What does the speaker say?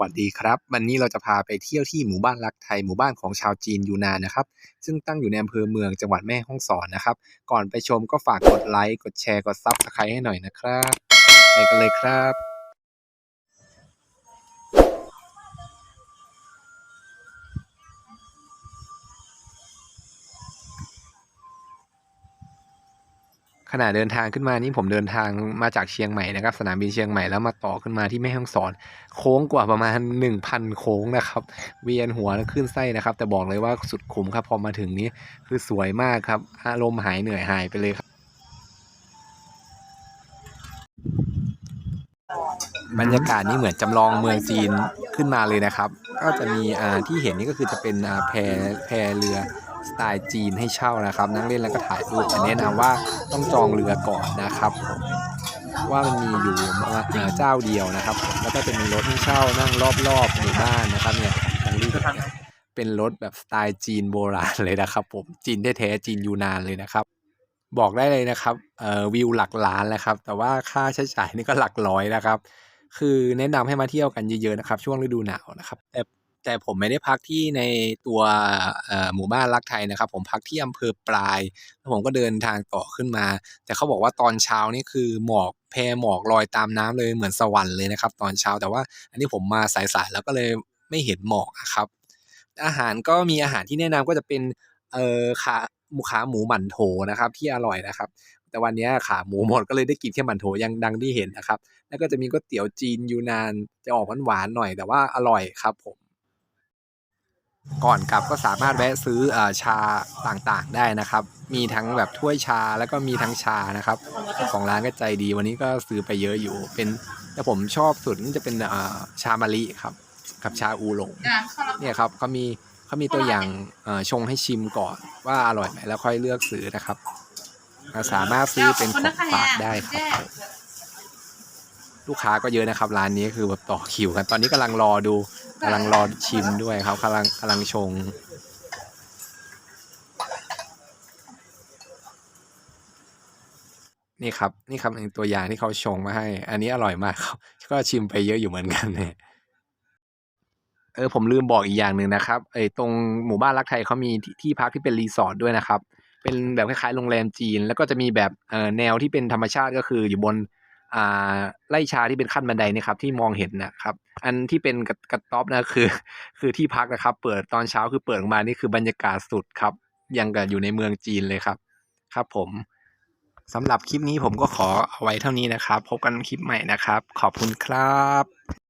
วัสดีครับ วันนี้เราจะพาไปเที่ยวที่หมู่บ้านรักไทยหมู่บ้านของชาวจีนยูนานนะครับ ซึ่งตั้งอยู่ในอำเภอเมืองจังหวัดแม่ฮ่องสอนนะครับ ก่อนไปชมก็ฝากกดไลค์กดแชร์กดซับสไครต์ให้หน่อยนะครับ ไปกันเลยครับ ขณะเดินทางขึ้นมานี่ผมเดินทางมาจากเชียงใหม่นะครับ สนามบินเชียงใหม่แล้วมาต่อขึ้นมาที่แม่ฮ่องสอน โค้งกว่าประมาณ 1,000 โค้งนะครับ เวียนหัวและขึ้นไส้นะครับ แต่บอกเลยว่าสุดคุ้มครับพอมาถึงนี้คือสวยมากครับ อารมณ์หายเหนื่อยหายไปเลยครับ บรรยากาศนี่เหมือนจำลองเมืองจีนขึ้นมาเลยนะครับ ก็จะมีอ่าที่เห็นนี่ก็คือจะเป็นอ่าแพแพเรือ สไตล์จีนให้เช่านะครับ นั่งเล่นแล้วก็ถ่ายรูปแนะนำว่าต้องจองเรือก่อนนะครับผมว่ามันมีอยู่อ่าเจ้าเดียวนะครับ แล้วก็จะมีรถให้เช่านั่งรอบๆหมู่บ้านนะครับเนี่ยอย่างที่เห็นเนี่ยเป็นรถแบบสไตล์จีนโบราณเลยนะครับ ผมจีนแท้ๆจีนยูนานเลยนะครับ บอกได้เลยนะครับเอ่อวิวหลักล้านแล้วครับ แต่ว่าค่าใช้จ่ายนี่ก็หลักร้อยนะครับ คือแนะนำให้มาเที่ยวกันเยอะๆนะครับ ช่วงฤดูหนาวนะครับแต่ แต่ผมไม่ได้พักที่ในตัวหมู่บ้านรักไทยนะครับ ผมพักที่อำเภอปลายแล้วผมก็เดินทางต่อขึ้นมา แต่เขาบอกว่าตอนเช้านี่คือหมอกแพหมอกลอยตามน้ำเลยเหมือนสวรรค์เลยนะครับ ตอนเช้าแต่ว่า อันนี้ผมมาสายๆแล้วก็เลยไม่เห็นหมอกครับ อาหารก็มีอาหารที่แนะนำก็จะเป็นเอ่อขาหมูขาหมูหมั่นโถนะครับ ที่อร่อยนะครับ แต่วันนี้ขาหมูหมดก็เลยได้กินแค่หมั่นโถยังดังที่เห็นนะครับ แล้วก็จะมีก๋วยเตี๋ยวจีนยูนานจะออกหวานๆหน่อยแต่ว่าอร่อยครับผม ก่อนกลับก็สามารถแวะซื้อเอ่อชาต่างๆได้นะครับ มีทั้งแบบถ้วยชาแล้วก็มีทั้งชานะครับเจ้าของร้านก็ใจดี วันนี้ก็ซื้อไปเยอะอยู่ เป็นแต่ผมชอบสุดนี่จะเป็นเอ่อชามะลิครับกับชาอูหลงเนี่ยครับเขามีเขามีตัวอย่างเอ่อชงให้ชิมก่อนว่าอร่อยไหมแล้วค่อยเลือกซื้อนะครับเราสามารถซื้อเป็นของฝากได้ครับลูกค้าก็เยอะนะครับ ร้านนี้คือแบบต่อคิวกันตอนนี้กำลังรอดู กำลังรอชิมด้วยครับกำลังกำลังชง นี่ครับ นี่ครับเป็นตัวอย่างที่เขาชงมาให้ อันนี้อร่อยมากครับ ก็ชิมไปเยอะอยู่เหมือนกันเนี่ยเออผมลืมบอกอีกอย่างหนึ่งนะครับไอ้ตรงหมู่บ้านรักไทยเขามีที่ทพักที่เป็นรีสอร์ทด้วยนะครับ เป็นแบบคล้ายๆโรงแรมจีน แล้วก็จะมีแบบเออแนวที่เป็นธรรมชาติก็คืออยู่บน ไล่ชาที่เป็นขั้นบันไดนี่ครับที่มองเห็นนะครับ อันที่เป็นกระกระต๊อบนะคือ คือที่พักนะครับ เปิดตอนเช้าคือเปิดออกมานี่คือบรรยากาศสุดครับยังกับอยู่ในเมืองจีนเลยครับ ครับผมสำหรับคลิปนี้ผมก็ขอเอาไว้เท่านี้นะครับ พบกันคลิปใหม่นะครับ ขอบคุณครับ